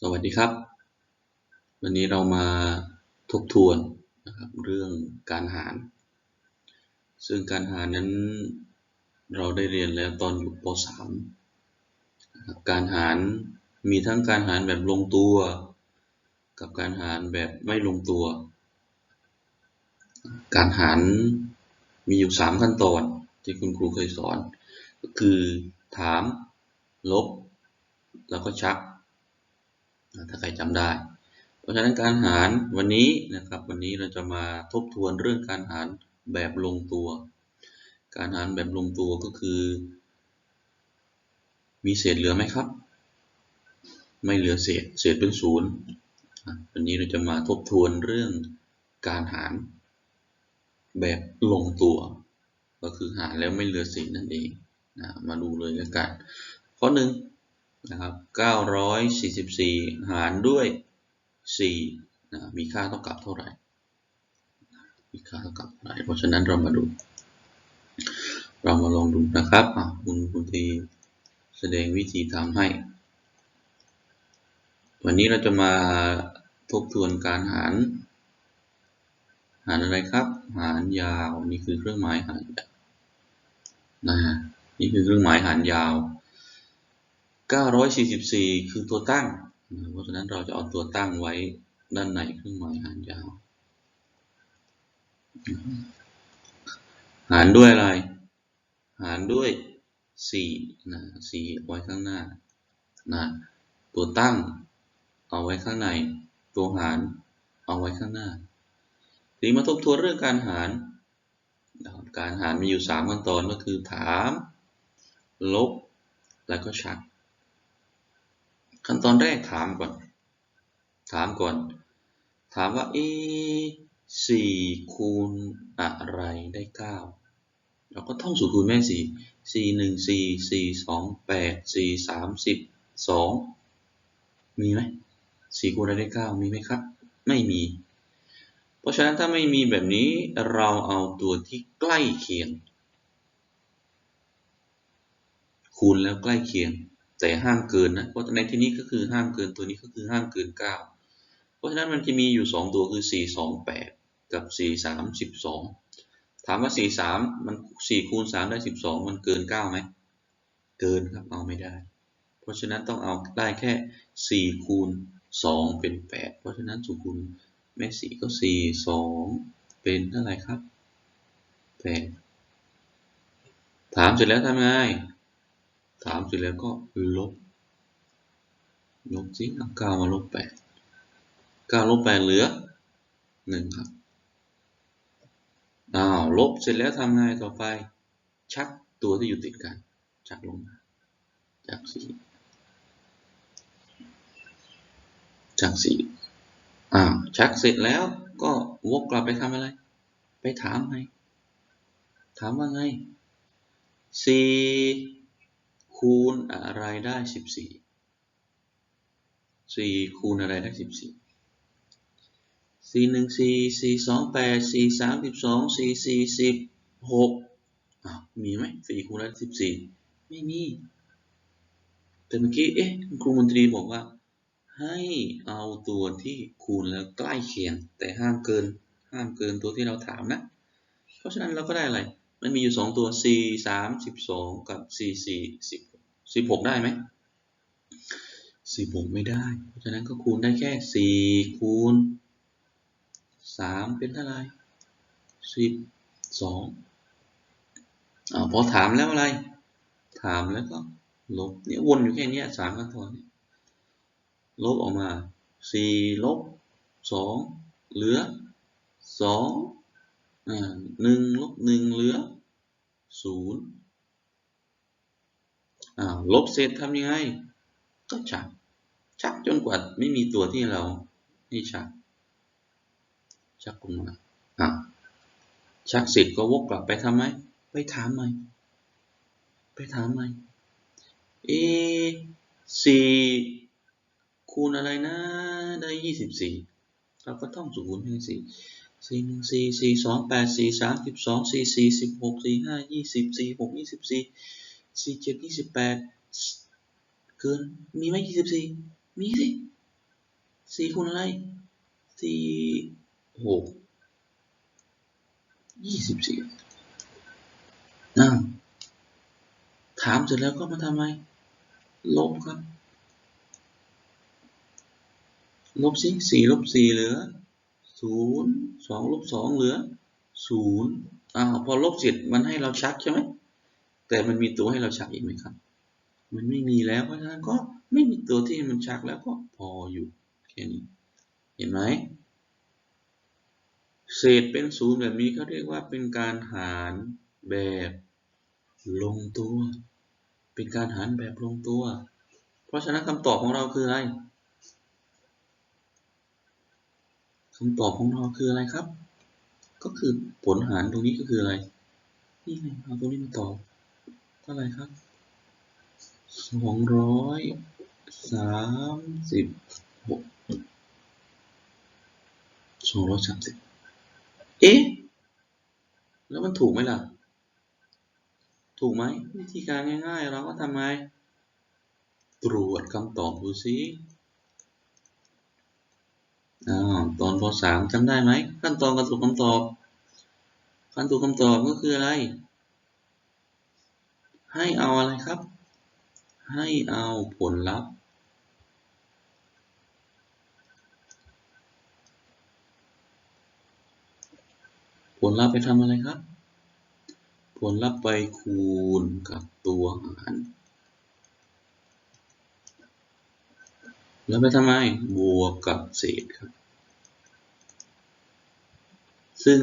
สวัสดีครับ วันนี้เรามาทบทวนนะครับเรื่องการหาร ซึ่งการหารนั้นเราได้เรียนแล้วตอนอยู่ป .3 นะการหารมีทั้งการหารแบบลงตัว กับการหารแบบไม่ลงตัว การหารมีอยู่ 3 ขั้นตอนที่คุณครูเคยสอน ก็คือถาม ลบ แล้วก็ชัก ถ้าใครจำได้ เพราะฉะนั้นการหารวันนี้นะครับ วันนี้เราจะมาทบทวนเรื่องการหารแบบลงตัว การหารแบบลงตัวก็คือ มีเศษเหลือไหมครับ ไม่เหลือเศษ เศษเป็นศูนย์วันนี้เราจะมาทบทวนเรื่องการหารแบบลงตัว ก็คือหารแล้วไม่เหลือเศษนั่นเองนะมาดูเลยแล้วกันข้อหนึ่ง นะครับ944 หารด้วย4นะมีค่าเท่ากับเท่าไหร่ มีค่าเท่ากับเท่าไหร่ เพราะฉะนั้นเรามาดู เรามาลองดูนะครับคุณคุณทีแสดงวิธีทำให้ วันนี้เราจะมาทบทวนการหาร หารอะไรครับ หารยาว นี่คือเครื่องหมายหารยาวนะนี่คือเครื่องหมายหารยาว 944 คือตัวตั้ง เพราะฉะนั้นเราจะเอาตัวตั้งไว้ด้านในเครื่องหมายหารยาว หารด้วยอะไร หารด้วย4นะ4ไว้ข้างหน้านะตัวตั้งเอาไว้ข้างใน ตัวหารเอาไว้ข้างหน้า ทีมาทบทวนเรื่องการหารการหารมีอยู่ 3 ขั้นตอนก็คือถาม ลบ แล้วก็ชัก ขั้นตอนแรกถามก่อน ถามก่อน ถามว่าเอสี่คูณอะไรได้เก้าเราก็ท่องสูตรคูณแม่สี่สี่หนึ่งสี่สี่สองแปดสี่สามสิบสองมีไหมสี่คูณอะไรได้เก้ามีไหมครับ ไม่มี เพราะฉะนั้นถ้าไม่มีแบบนี้เราเอาตัวที่ใกล้เคียง คูณแล้วใกล้เคียง แต่ห้ามเกินนะ เพราะในที่นี้ก็คือห้ามเกินตัวนี้ก็คือห้ามเกิน 9 เพราะฉะนั้นมันจะมีอยู่ 2 ตัวคือ 4 2 8 กับ 4 3 12 ถามว่า 4 3 มัน 4 คูณ 3 ได้ 12 มันเกิน9ไหม เกินครับ เอาไม่ได้ เพราะฉะนั้นต้องเอาได้แค่ 4 คูณ 2 เป็น 8 เพราะฉะนั้นสูคูณแม่4ก็ 4 2 เป็นเท่าไหร่ครับ 8 ถามเสร็จแล้วทำไง ถามเสร็จแล้วก็ลบ ลบสิเอาเก้ามาลบแปดเก้าลบแปดเหลือหนึ่งครับอ้าวลบเสร็จแล้วทำไงต่อไป ชักตัวที่อยู่ติดกัน ชักลงมาจากสี่จากสี่อ้าวชักเสร็จแล้วก็วกกลับไปทำอะไร ไปถามไงถามว่าไงสี่ คูณอะไรได้สิบสี่สี่คูณอะไรได้สิบสี่สี่หนึ่งสี่สี่สองแปดสี่สามสิบสองสี่สี่สิบหกมีไหมสี่คูณได้สิบสี่ไม่มี แต่เมื่อกี้เอ๊ะครูมนตรีบอกว่า ให้เอาตัวที่คูณแล้วใกล้เคียง แต่ห้ามเกินห้ามเกินตัวที่เราถามนะ เพราะฉะนั้นเราก็ได้อะไร มันมีอยู่สองตัวสี่สามสิบสองกับสี่สี่สิบสิบหกได้ไหมสิบหกไม่ได้ เพราะฉะนั้นก็คูณได้แค่สี่คูณสามเป็นเท่าไหรสิบสองอ่าพอถามแล้วอะไร ถามแล้วก็ลบเนี่ยวนอยู่แค่นี้สามขั้นตอนลบออกมาสี่ลบสองเหลือสอง หนึ่งลบหนึ่งเหลือศูนย์ลบเศษทำยังไง ก็ชัก ชักจนกว่าไม่มีตัวที่เราให้ชัก ชักลงมาอะชักเสร็จก็วกกลับไปทำไม ไปถามใหม่ ไปถามใหม่เอสี่คูณอะไรนะ ได้ยี่สิบสี่เราก็ต้องสูคูณให้สี่ สี่หนึ่งสี่สี่สองแปดสี่สามสิบสองสี่สี่สิบหกสี่ห้ายี่สิบสี่หกยี่สิบสี่สี่เจ็ดยี่สิบแปดเกินมีไหมยี่สิบสี่มีสิสี่คูณอะไรสี่หกยี่สิบสี่อ้าวถามเสร็จแล้วก็มาทำไมลบครับ ลบสิสี่ลบสี่เหลือ ศูนย์สองลบสองเหลือศูนย์อ้าวพอลบเสร็จมันให้เราชักใช่ไหมแต่มันมีตัวให้เราชักอีกไหมครับ มันไม่มีแล้วเพราะฉะนั้นก็ไม่มีตัวที่มันชักแล้วก็พออยู่แค่นี้เห็นไหมเศษเป็นศูนย์แบบนี้เขาเรียกว่าเป็นการหารแบบลงตัว เป็นการหารแบบลงตัว เพราะฉะนั้นคำตอบของเราคืออะไร คำตอบของเราคืออะไรครับ ก็คือผลหารตรงนี้ก็คืออะไร นี่ไงเอาตรงนี้มาตอบเท่าไหร่ครับสองร้อยสามสิบหกสองร้อยสามสิบเอ๊ะ แล้วมันถูกไหมล่ะ ถูกไหมวิธีการง่ายๆ เราก็ทำไง ตรวจคำตอบดูซิ ตอนป .3 จำได้ไหมขั้นตอนการตรวจคำตอบขั้นตรวจคำตอบก็คืออะไร ให้เอาอะไรครับ ให้เอาผลลัพธ์ ผลลัพธ์ไปทำอะไรครับ ผลลัพธ์ไปคูณกับตัวหาร แล้วไปทำไม บวกกับเศษครับ ซึ่ง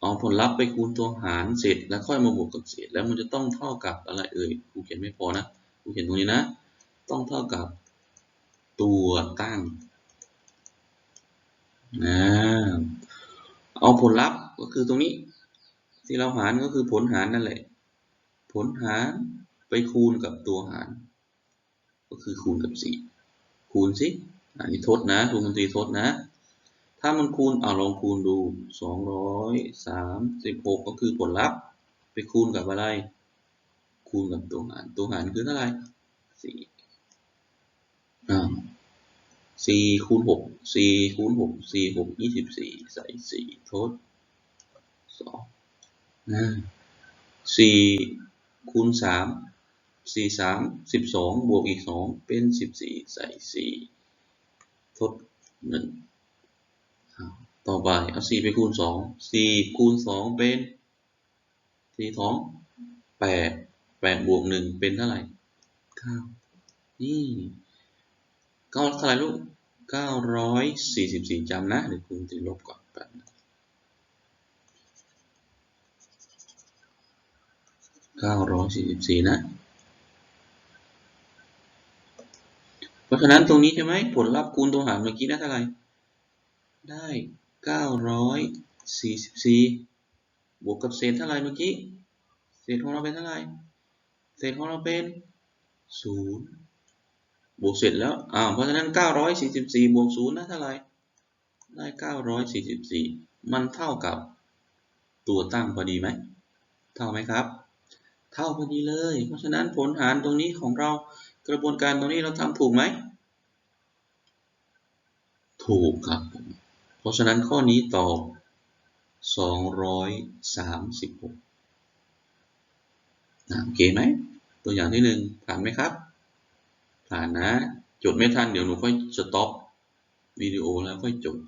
เอาผลลัพธ์ไปคูณตัวหารเสร็จแล้วค่อยมาบวกกับเศษ แล้วมันจะต้องเท่ากับอะไรเอ่ยครูเขียนไม่พอนะครูเขียนตรงนี้นะ ต้องเท่ากับตัวตั้งนะเอาผลลัพธ์ก็คือตรงนี้ ที่เราหารก็คือผลหารนั่นแหละ ผลหารไปคูณกับตัวหาร ก็คือคูณกับสี่คูณสิอันนี้ทดนะคูณกันตีทดนะ ถ้ามันคูณเอาลองคูณดูสองร้อยสามสิบหกก็คือผลลัพธ์ ไปคูณกับอะไร คูณกับตัวหารตัวหารคือเท่าไหร่สี่อ่าสี่คูณหกสี่คูณหกสี่หกยี่สิบสี่ใส่สี่ทดสองสี่คูณสาม สี่สามสิบสองบวกอีกสองเป็นสิบสี่ใส่สี่ทดหนึ่งต่อไปเอาสี่ไปคูณสองสี่คูณสองเป็นสี่สองแปดแปดบวกหนึ่งเป็นเท่าไหร่เก้านี่เก้าเท่าไหร่ลูกเก้าร้อยสี่สิบสี่จำนะเดี๋ยวคุณติลบก่อนแป๊บเก้าร้อยสี่สิบสี่นะ เพราะฉะนั้นตรงนี้ใช่ไหมผลลัพธ์คูณตัวหารเมื่อกี้ได้เท่าไหร่ ได้เก้าร้อยสี่สิบวกกับเศษเท่าไหร่เมื่อกี้ เศษของเราเป็นเท่าไหร่ เศษของเราเป็นศูนย์บวกเสร็จแล้วอ่าเพราะฉะนั้นเก้าร้อยสี่สิบวกศูนย์ได้เท่าไหร่ ได้เก้าร้อยสี่สิบสี่มันเท่ากับตัวตั้งพอดีไหม เท่าไหมครับ เท่าพอดีเลย เพราะฉะนั้นผลหารตรงนี้ของเรา กระบวนการตรงนี้เราทำถูกไหม ถูกครับผมเพราะฉะนั้นข้อนี้ตอบ 236โอเคไหม ตัวอย่างที่หนึ่งผ่านไหมครับ ผ่านนะ จดไม่ทัน เดี๋ยวหนูค่อยสต็อปวิดีโอแล้วค่อยจด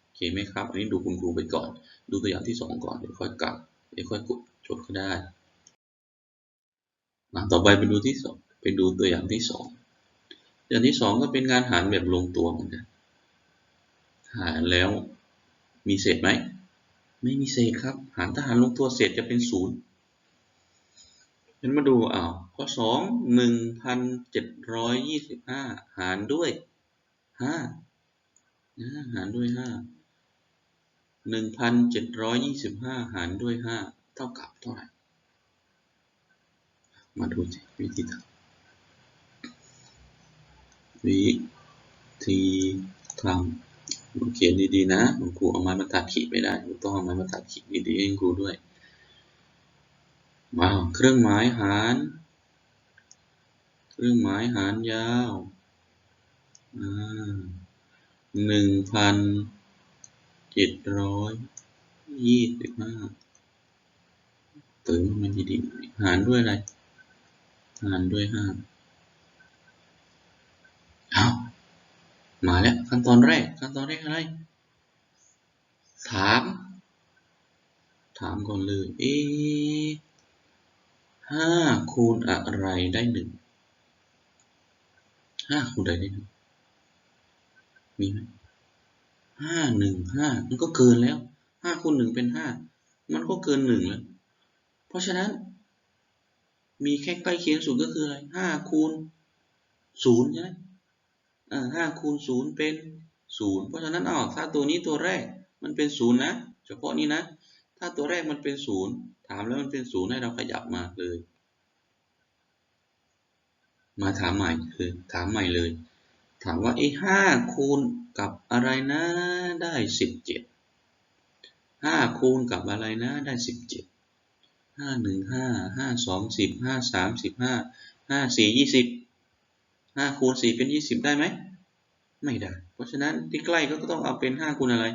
โอเคไหมครับ อันนี้ดูคุณครูไปก่อน ดูตัวอย่างที่สองก่อน เดี๋ยวค่อยกลับ เดี๋ยวค่อยกดจดก็ได้ต่อไปไปดูที่สอง ไปดูตัวอย่างที่สองอย่างที่สองก็เป็นการหารแบบลงตัวเหมือนกัน หารแล้วมีเศษไหม ไม่มีเศษครับ หารทหารลงตัวเศษจะเป็นศูนย์เห็นมาดูอ้าวข้อสองหนึ่งพันเจ็ดร้อยยี่สิบห้าหารด้วยห้าหารด้วยห้าหนึ่งพันเจ็ดร้อยยี่สิบห้าหารด้วยห้าเท่ากับเท่าไหร่ มาดูวิธีทำ วิธีทำเขียนดีๆนะคุณครูเอาไม้บรรทัดขีดไม่ได้คุณต้องเอาไม้บรรทัดขีดดีๆให้ครูด้วยว้าวเครื่องหมายหาร เครื่องหมายหารยาวหนึ่งพันเจ็ดร้อยยี่สิบห้าเติมมันดีๆหารด้วยอะไร หารด้วยห้า เอามาแล้วขั้นตอนแรก ขั้นตอนแรกอะไร ถาม ถามก่อนเลย เอห้าคูณอะไรได้หนึ่งห้าคูณอะไรได้หนึ่งมีไหมห้าหนึ่งห้ามันก็เกินแล้วห้าคูณหนึ่งเป็นห้ามันก็เกินหนึ่งแล้ว เพราะฉะนั้น มีแค่ใกล้เคียงสุดก็คืออะไรห้าคูณศูนย์ใช่ไหม ห้าคูณศูนย์เป็นศูนย์เพราะฉะนั้นอ้าวถ้าตัวนี้ตัวแรกมันเป็นศูนย์นะ เฉพาะนี้นะ ถ้าตัวแรกมันเป็นศูนย์ถามแล้วมันเป็นศูนย์ให้เราขยับมาเลย มาถามใหม่คือถามใหม่เลย ถามว่าไอ้ห้าคูณกับอะไรนะได้สิบเจ็ดห้าคูณกับอะไรนะได้สิบเจ็ดห้าหนึ่งห้าห้าสองสิบห้าสามสิบห้าห้าสี่ยี่สิบ ห้าคูณสี่เป็นยี่สิบได้ไหม ไม่ได้ เพราะฉะนั้นที่ใกล้ก็ต้องเอาเป็นห้าคูณอะไร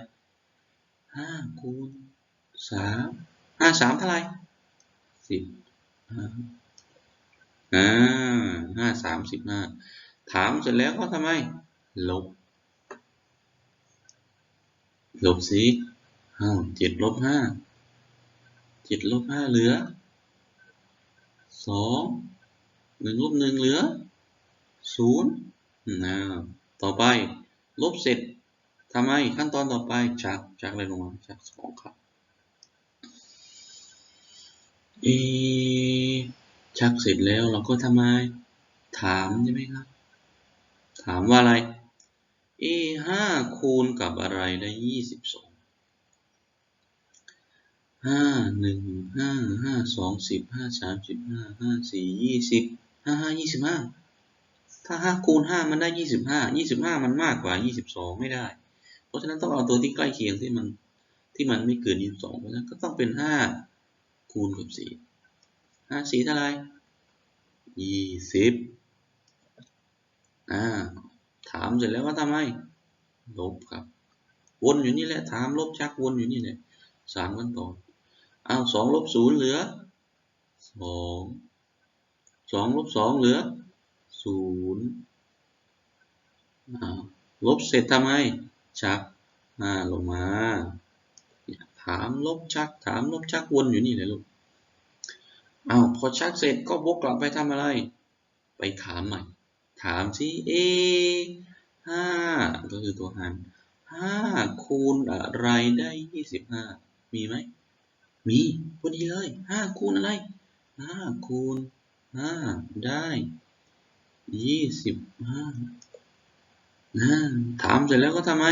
ห้าคูณสามห้าสามเท่าไหร่สิบอ่าห้าสามสิบห้าถามเสร็จแล้วก็ทำไม ลบ ลบสิอ้าเจ็ดลบห้าเจ็ดลบห้าเหลือสองหนึ่งลบหนึ่งเหลือ ศูนย์นะต่อไปลบเสร็จทำไมขั้นตอนต่อไปชักชักอะไรลงมาชักสองครับเอชักเสร็จแล้วเราก็ทำไม ถามใช่ไหมครับ ถามว่าอะไรเอห้าคูณกับอะไรได้ยี่สิบสองห้าหนึ่งห้าห้าสองสิบห้าสามสิบห้าห้าสี่ยี่สิบห้าห้ายี่สิบห้า ถ้าห้าคูณห้ามันได้ยี่สิบห้ายี่สิบห้ามันมากกว่ายี่สิบสองไม่ได้ เพราะฉะนั้นต้องเอาตัวที่ใกล้เคียงที่มันที่มันไม่เกินยี่สิบสองเพราะฉะนั้นก็ต้องเป็นห้าคูณกับสี่ห้าสี่เท่าไรยี่สิบอ่าถามเสร็จแล้วว่าทำไมลบครับ วนอยู่นี่แหละถามลบชักวนอยู่นี่แหละสามขั้นตอนอ้าวสองลบศูนย์เหลือสองสองลบสองเหลือ ศูนย์ลบเสร็จทำไมชักห้าลงมาถามลบชัก ถามลบชักวนอยู่นี่เลยลูกอ้าวพอชักเสร็จก็วกกลับไปทำอะไร ไปถามใหม่ ถามสิเอห้าก็คือตัวหารห้าคูณอะไรได้ยี่สิบห้ามีไหม มีพอดีเลยห้าคูณอะไรห้าคูณห้าได้ ยี่สิบห้าถามเสร็จแล้วก็ทำไม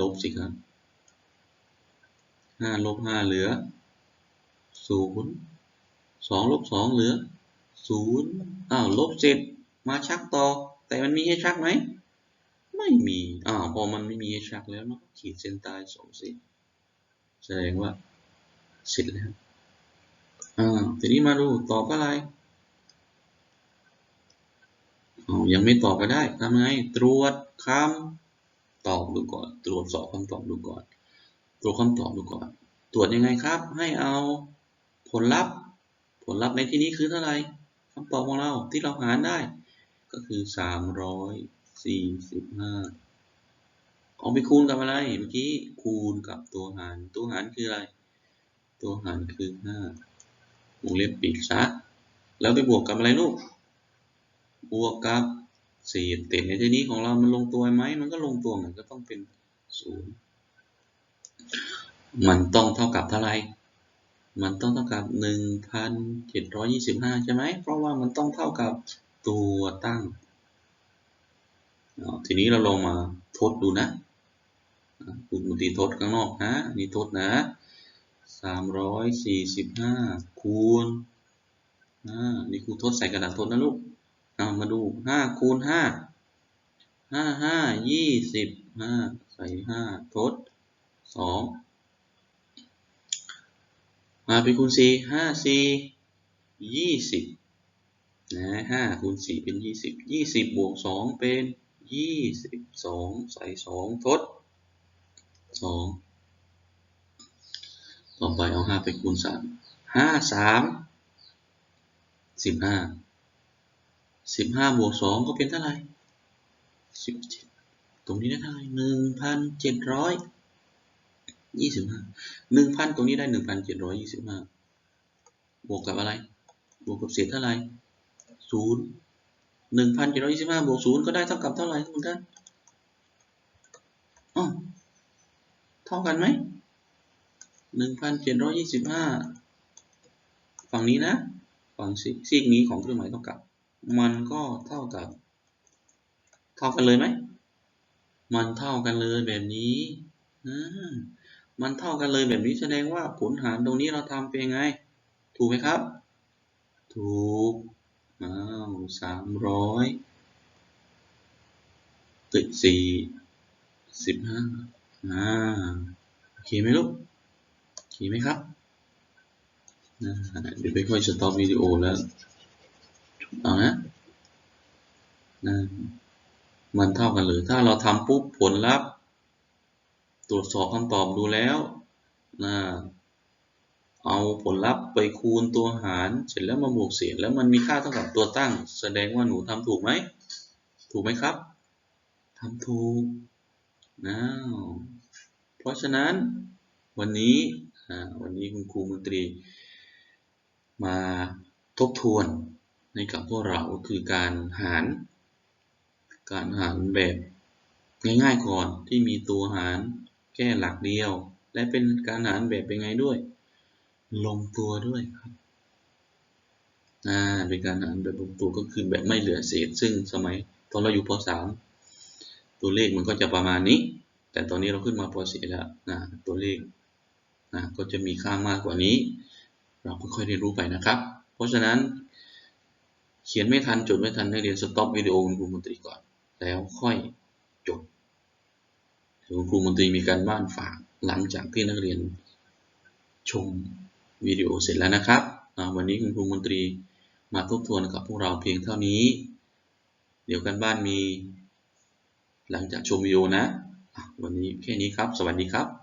ลบสิครับห้าลบห้าเหลือศูนย์สองลบสองเหลือศูนย์อ้าวลบเสร็จมาชักต่อ แต่มันมีให้ชักไหม ไม่มีอ้าวพอมันไม่มีให้ชักแล้วเนาะขีดเส้นใต้สองสิแสดงว่าเสร็จแล้วอ่าทีนี้มาดูตอบอะไร ยังไม่ตอบก็ได้ทำไงตรวจคำตอบดูก่อน ตรวจสอบคำตอบดูก่อน ตรวจคำตอบดูก่อน ตรวจยังไงครับ ให้เอาผลลัพธ์ ผลลัพธ์ในที่นี้คือเท่าไหร่คำตอบของเราที่เราหารได้ ก็คือสามร้อยสี่สิบห้าเอาไปคูณกับอะไร เมื่อกี้คูณกับตัวหาร ตัวหารคืออะไร ตัวหารคือห้าวงเล็บปิดซะแล้วไปบวกกับอะไรลูก บวกกับสี่เต็มในที่นี้ของเรามันลงตัวไหมมันก็ลงตัวเหมือนก็ต้องเป็นศูนย์มันต้องเท่ากับเท่าไหร่มันต้องเท่ากับหนึ่งพันเจ็ดร้อยี่สิบห้าใช่ไหม เพราะว่ามันต้องเท่ากับตัวตั้ง ทีนี้เราลองมาทดดูนะคุณมุตีทดข้างนอกนะ นี่ทดนะสามร้อยสี่สิบห้าคูณนี่ครูทดใส่กระดาษทดนะลูก มาดูห้าคูณห้าห้าห้ายี่สิบห้าใส่ห้าทดสองมาเป็นคูณสี่ห้าสี่ยี่สิบนะห้าคูณสี่เป็นยี่สิบยี่สิบบวกสองเป็นยี่สิบสองใส่สองทดสองต่อไปเอาห้าไปคูณสามห้าสามสิบห้า สิบห้าบวกสองก็เป็นเท่าไหร่สิบเจ็ดตรงนี้ได้เท่าไหร่หนึ่งพันเจ็ดร้อยยี่สิบห้าหนึ่งพันตรงนี้ได้หนึ่งพันเจ็ดร้อยยี่สิบห้าบวกกับอะไร บวกกับเศษเท่าไหร่ศูนย์หนึ่งพันเจ็ดร้อยยี่สิบห้าบวกศูนย์ก็ได้เท่ากับเท่าไหร่ทุกท่านอ๋อเท่ากันไหมหนึ่งพันเจ็ดร้อยยี่สิบห้าฝั่งนี้นะ ฝั่งซีกนี้ของเครื่องหมายเท่ากับ มันก็เท่ากับ เท่ากันเลยไหม มันเท่ากันเลยแบบนี้อ่ามันเท่ากันเลยแบบนี้แสดงว่าผลหารตรงนี้เราทำเป็นไง ถูกไหมครับ ถูกอ้าวสามร้อยติดสี่สิบห้าอ่าโอเคไหมลูกโอเคไหมครับเดี๋ยวไปค่อยสต็อปวิดีโอแล้ว เอานะนะมันเท่ากันเลยถ้าเราทำปุ๊บผลลัพธ์ ตรวจสอบคำตอบดูแล้วนะเอาผลลัพธ์ไปคูณตัวหารเสร็จแล้วมาบวกเศษแล้วมันมีค่าเท่ากับตัวตั้ง แสดงว่าหนูทำถูกไหม ถูกไหมครับทำถูกนะเพราะฉะนั้นวันนี้วันนี้คุณครูมนตรีมาทบทวน ในกับพวกเราคือการหาร การหารแบบง่ายๆก่อนที่มีตัวหารแค่หลักเดียว และเป็นการหารแบบเป็นไงด้วย ลงตัวด้วยครับอ่าเป็นการหารแบบลงตัวก็คือแบบไม่เหลือเศษ ซึ่งสมัยตอนเราอยู่ป .3 ตัวเลขมันก็จะประมาณนี้ แต่ตอนนี้เราขึ้นมาป .4 แล้วนะตัวเลขนะก็จะมีค่ามากกว่านี้ เราค่อยๆเรียนรู้ไปนะครับ เพราะฉะนั้น เขียนไม่ทันจดไม่ทันให้เรียนสต็อปวิดีโอคุณครูมนตรีก่อน แล้วค่อยจดคุณครูมนตรีมีการบ้านฝากหลังจากที่นักเรียนชมวิดีโอเสร็จแล้วนะครับวันนี้คุณครูมนตรีมาทบทวนกับพวกเราเพียงเท่านี้ เดี๋ยวกันบ้านมี หลังจากชมวิดีโอนะ วันนี้แค่นี้ครับ สวัสดีครับ